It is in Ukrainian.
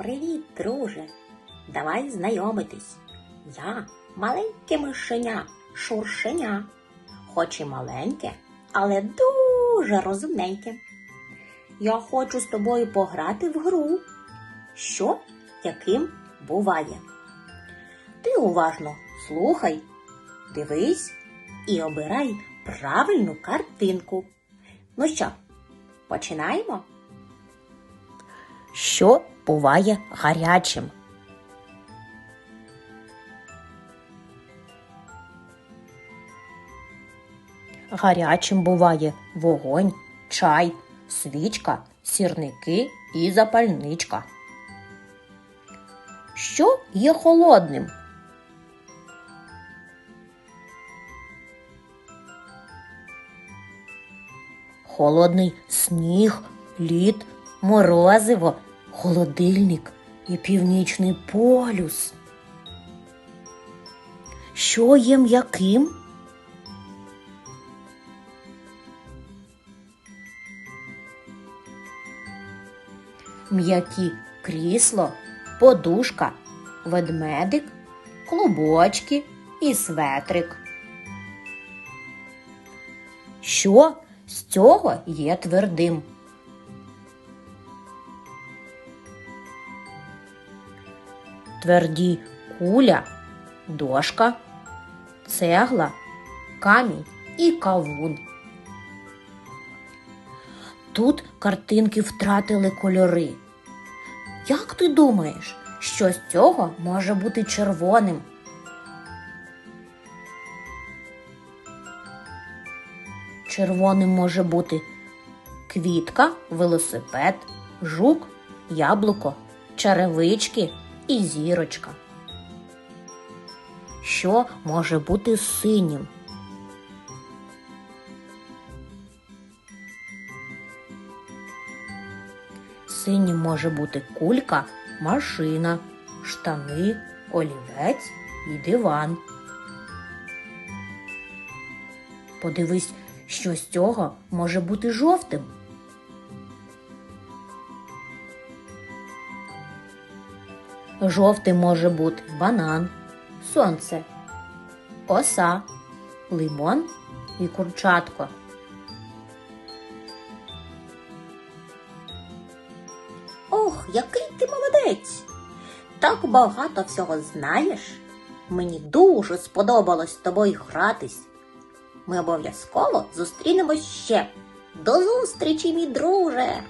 Привіт, друже. Давай знайомитись. Я маленьке мишеня, шуршеня. Хоч і маленьке, але дуже розумненьке. Я хочу з тобою пограти в гру. Що яким буває? Ти уважно слухай, дивись і обирай правильну картинку. Ну що, починаємо? Що буває гарячим? Гарячим буває вогонь, чай, свічка, сірники і запальничка. Що є холодним? Холодний сніг, лід, морозиво, холодильник і північний полюс. Що є м'яким? М'які крісло, подушка, ведмедик, клубочки і светрик. Що з цього є твердим? Тверді куля, дошка, цегла, камінь і кавун. Тут картинки втратили кольори. Як ти думаєш, що з цього може бути червоним? Червоним може бути квітка, велосипед, жук, яблуко, черевички і зірочка. Що може бути синім? Синім може бути кулька, машина, штани, олівець і диван. Подивись, що з цього може бути жовтим. Жовтим може бути банан, сонце, оса, лимон і курчатко. Ох, який ти молодець! Так багато всього знаєш. Мені дуже сподобалось з тобою гратись. Ми обов'язково зустрінемось ще. До зустрічі, мій друже!